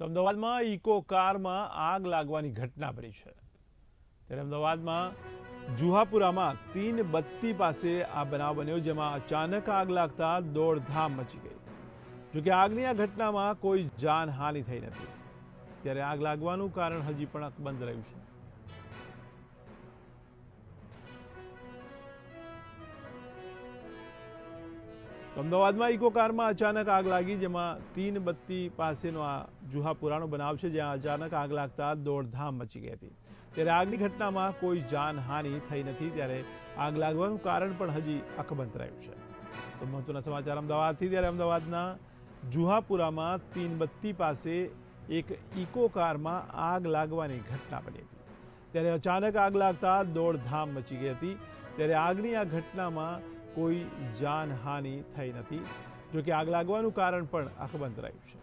તો અમદાવાદમાં ઇકો કારમાં આગ લાગવાની ઘટના બની છે. ત્યારે અમદાવાદમાં જુહાપુરામાં તીન બત્તી પાસે આ બનાવ બન્યો જેમાં અચાનક આગ લાગતા દોડધામ મચી ગઈ. જોકે આગની આ ઘટનામાં કોઈ જાનહાનિ થઈ નથી. ત્યારે આગ લાગવાનું કારણ હજી પણ અકબંધ રહ્યું છે. અમદાવાદમાં ઇકો કારમાં અચાનક આગ લાગી, જેમાં તીન બત્તી પાસેનો આ જુહાપુરાનો બનાવ છે જ્યાં અચાનક આગ લાગતા દોડધામ મચી ગઈ હતી. ત્યારે આગની ઘટનામાં કોઈ જાનહાનિ થઈ નથી, ત્યારે આગ લાગવાનું કારણ પણ હજી અકબંધ રહ્યું છે. તો મહત્વના સમાચાર અમદાવાદથી, ત્યારે અમદાવાદના જુહાપુરામાં તીન બત્તી પાસે એક ઇકો કારમાં આગ લાગવાની ઘટના બની હતી. ત્યારે અચાનક આગ લાગતા દોડધામ મચી ગઈ હતી. ત્યારે આગની આ ઘટનામાં કોઈ જાનહાનિ થઈ નથી. જોકે આગ લાગવાનું કારણ પણ અકબંધ રહ્યું છે.